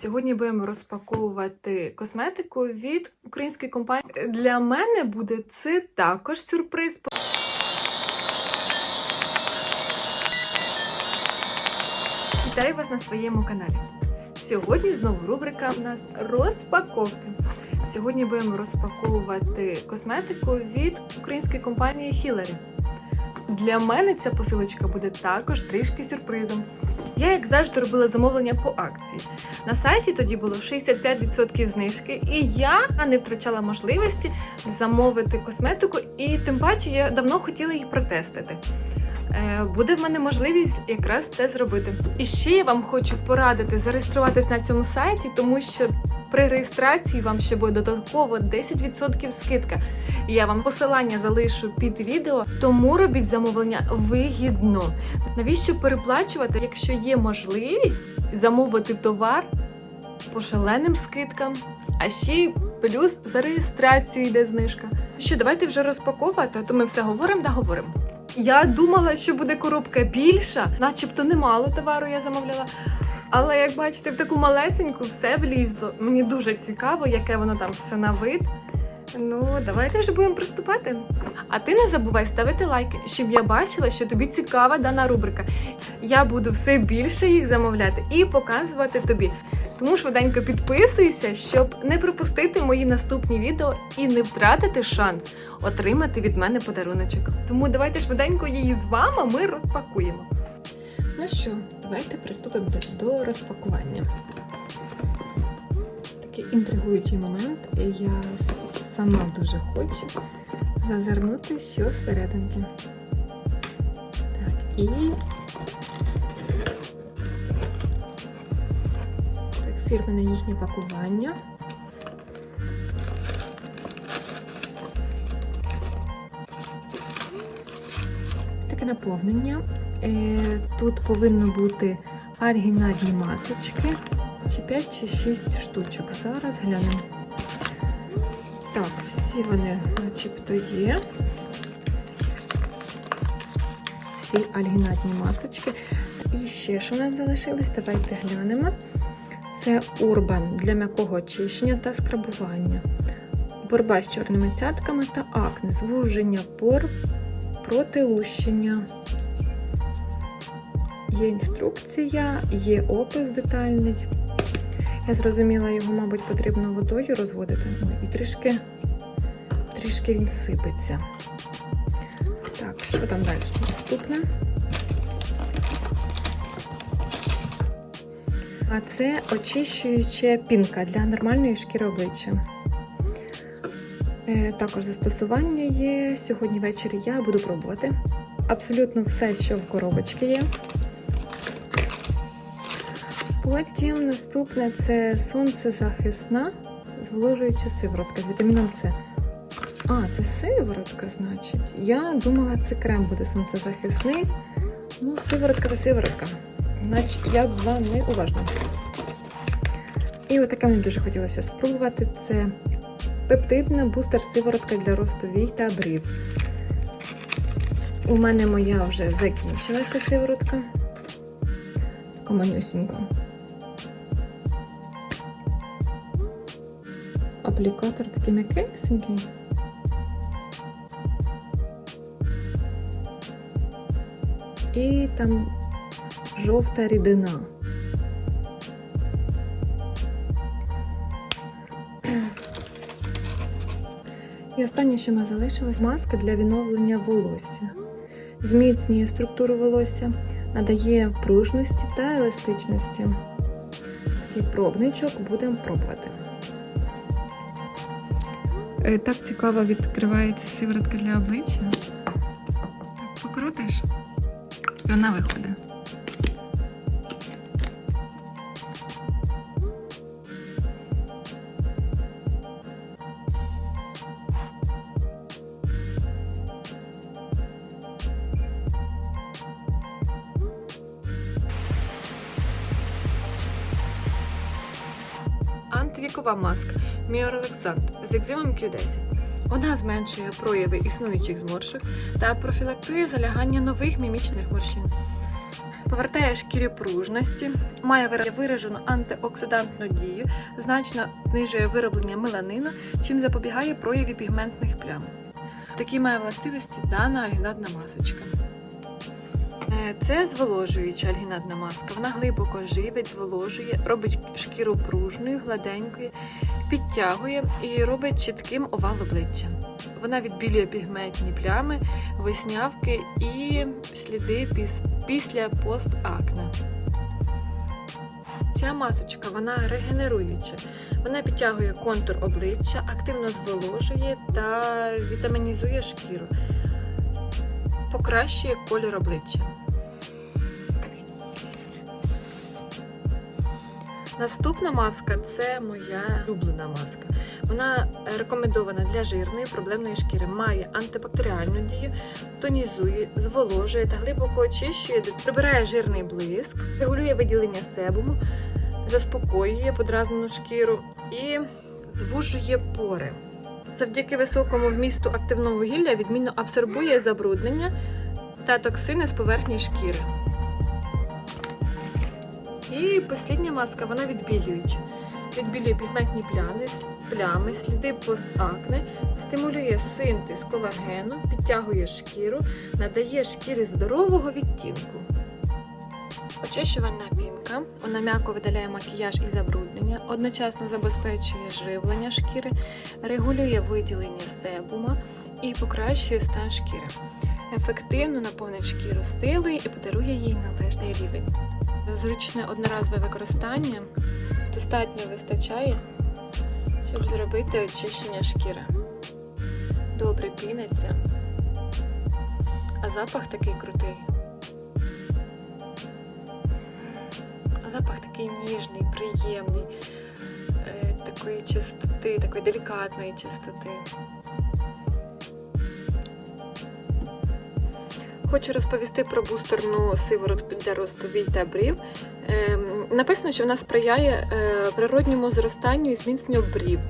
Сьогодні будемо розпаковувати косметику від української компанії. Для мене буде це також сюрприз. Вітаю вас на своєму каналі. Сьогодні знову рубрика в нас розпаковки. Сьогодні будемо розпаковувати косметику від української компанії Hillary. Для мене ця посилочка буде також трішки сюрпризом. Я, як завжди, робила замовлення по акції. На сайті тоді було 65% знижки, і я не втрачала можливості замовити косметику, і тим паче я давно хотіла її протестити. Е, Буде в мене можливість якраз це зробити. І ще я вам хочу порадити зареєструватись на цьому сайті, тому що при реєстрації вам ще буде додатково 10% скидка. Я вам посилання залишу під відео, тому робіть замовлення вигідно. Навіщо переплачувати, якщо є можливість замовити товар по шаленим скидкам, а ще плюс за реєстрацію йде знижка. Що, давайте вже розпаковувати, то ми все говоримо да говоримо. Я думала, що буде коробка більша, начебто немало товару я замовляла. Але як бачите, в таку малесеньку все влізло. Мені дуже цікаво, яке воно там все на вид. Ну, давайте вже будемо приступати. А ти не забувай ставити лайки, щоб я бачила, що тобі цікава дана рубрика. Я буду все більше їх замовляти і показувати тобі. Тому швиденько підписуйся, щоб не пропустити мої наступні відео і не втратити шанс отримати від мене подаруночок. Тому давайте швиденько її з вами ми розпакуємо. Ну що, давайте приступимо до, розпакування. Такий інтригуючий момент. Я сама дуже хочу зазирнути, що всерединки. Так, і так, фірмене їхнє пакування. Таке наповнення. Е, Тут повинно бути оригінальні масочки. Чи 5 чи 6 штучок. Зараз глянемо. Так, всі вони начебто є. Всі альгінатні масочки. І ще що в нас залишилось, давайте глянемо. Це Урбан для м'якого очищення та скрабування. Боротьба з чорними цятками та акне, звуження пор, протилущення. Є інструкція, є опис детальний. Я зрозуміла, його, мабуть, потрібно водою розводити. Ну, і трішки, трішки він сипеться. Так, що там далі? Наступне. А це очищуюча пінка для нормальної шкіри обличчя. Е, також застосування є. Сьогодні ввечері я буду пробувати. Абсолютно все, що в коробочці є. Потім наступне це сонцезахисна зволожуюча сиворотка з вітаміном С. А, це сиворотка, значить. Я думала, це крем буде сонцезахисний. Ну, сиворотка то сиворотка. Значить, я була неуважна. І отаке мені дуже хотілося спробувати. Це пептидна бустер-сиворотка для росту вій та брів. У мене моя вже закінчилася сиворотка. Команюсінька. Аплікатор такий м'якесенький. І там жовта рідина. І останнє, що ми залишилось, маска для відновлення волосся. Зміцнює структуру волосся, надає пружності та еластичності. І пробничок будемо пробувати. Е, Так цікаво відкривається сиворотка для обличчя. Так покрутиш, і вона виходить. Антивікова маска Міорелаксант з екзимом Q10. Вона зменшує прояви існуючих зморшок та профілактує залягання нових мімічних морщин. повертає шкірі пружності, має вира- виражену антиоксидантну дію, значно знижує вироблення меланину, чим запобігає прояві пігментних плям. Такі має властивості дана альгінатна масочка. Е, Це зволожуюча альгінатна маска. Вона глибоко живить, зволожує, робить шкіру пружною, гладенькою, підтягує і робить чітким овал обличчя. Вона відбілює пігментні плями, виснявки і сліди піс- після постакне. Ця масочка вона регенеруюча. Вона підтягує контур обличчя, активно зволожує та вітамінізує шкіру, покращує колір обличчя. Наступна маска це моя улюблена маска. Вона рекомендована для жирної проблемної шкіри, має антибактеріальну дію, тонізує, зволожує та глибоко очищує, прибирає жирний блиск, регулює виділення себуму, заспокоює подразнену шкіру і звужує пори. Завдяки високому вмісту активного вугілля відмінно абсорбує забруднення та токсини з поверхні шкіри. І послідня маска, вона відбілююча. Відбілює пігментні плями, плями, сліди постакне, стимулює синтез колагену, підтягує шкіру, надає шкірі здорового відтінку. Очищувальна пінка. Вона м'яко видаляє макіяж і забруднення, одночасно забезпечує живлення шкіри, регулює виділення себума і покращує стан шкіри. Ефективно наповнить шкіру силою і подарує їй належний рівень. Зручне одноразове використання достатньо вистачає, щоб зробити очищення шкіри. Добре піниться, а запах такий крутий. Запах такий ніжний, приємний, е, такої чистоти, такої делікатної чистоти. Хочу розповісти про бустерну сиворотку для росту вій та брів. Ем, Написано, що вона сприяє е, природньому зростанню і зміцненню брів,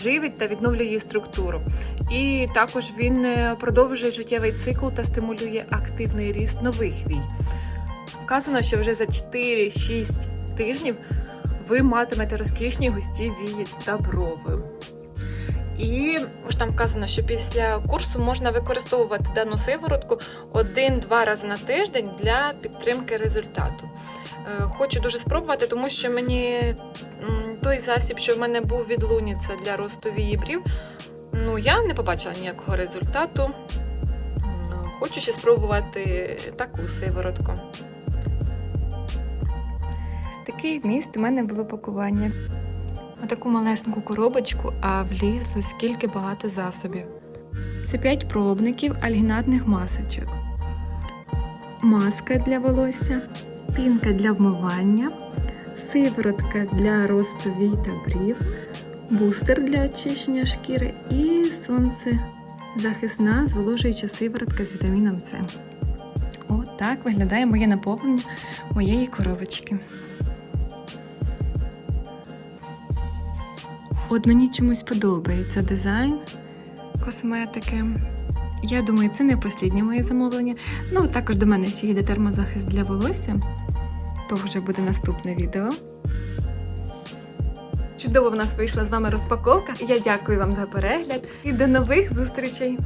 живить та відновлює її структуру. І також він е, продовжує життєвий цикл та стимулює активний ріст нових вій. Вказано, що вже за 4-6 тижнів ви матимете розкішні густі вії та. І ж там вказано, що після курсу можна використовувати дану сиворотку один-два рази на тиждень для підтримки результату. Е, Хочу дуже спробувати, тому що мені той засіб, що в мене був від Луніца для росту вії брів, ну я не побачила ніякого результату. Хочу ще спробувати таку сиворотку. Такий вміст у мене було пакування. Отаку малесеньку коробочку, а влізло скільки багато засобів. Це 5 пробників альгінатних масочок. Маска для волосся, пінка для вмивання, сиворотка для росту вій та брів, бустер для очищення шкіри і сонцезахисна зволожуюча сиворотка з вітаміном С. Отак виглядає моє наповнення моєї коробочки. От мені чомусь подобається дизайн косметики. Я думаю, це не останнє моє замовлення. Ну, також до мене ще їде термозахист для волосся. То вже буде наступне відео. Чудово в нас вийшла з вами розпаковка. Я дякую вам за перегляд і до нових зустрічей!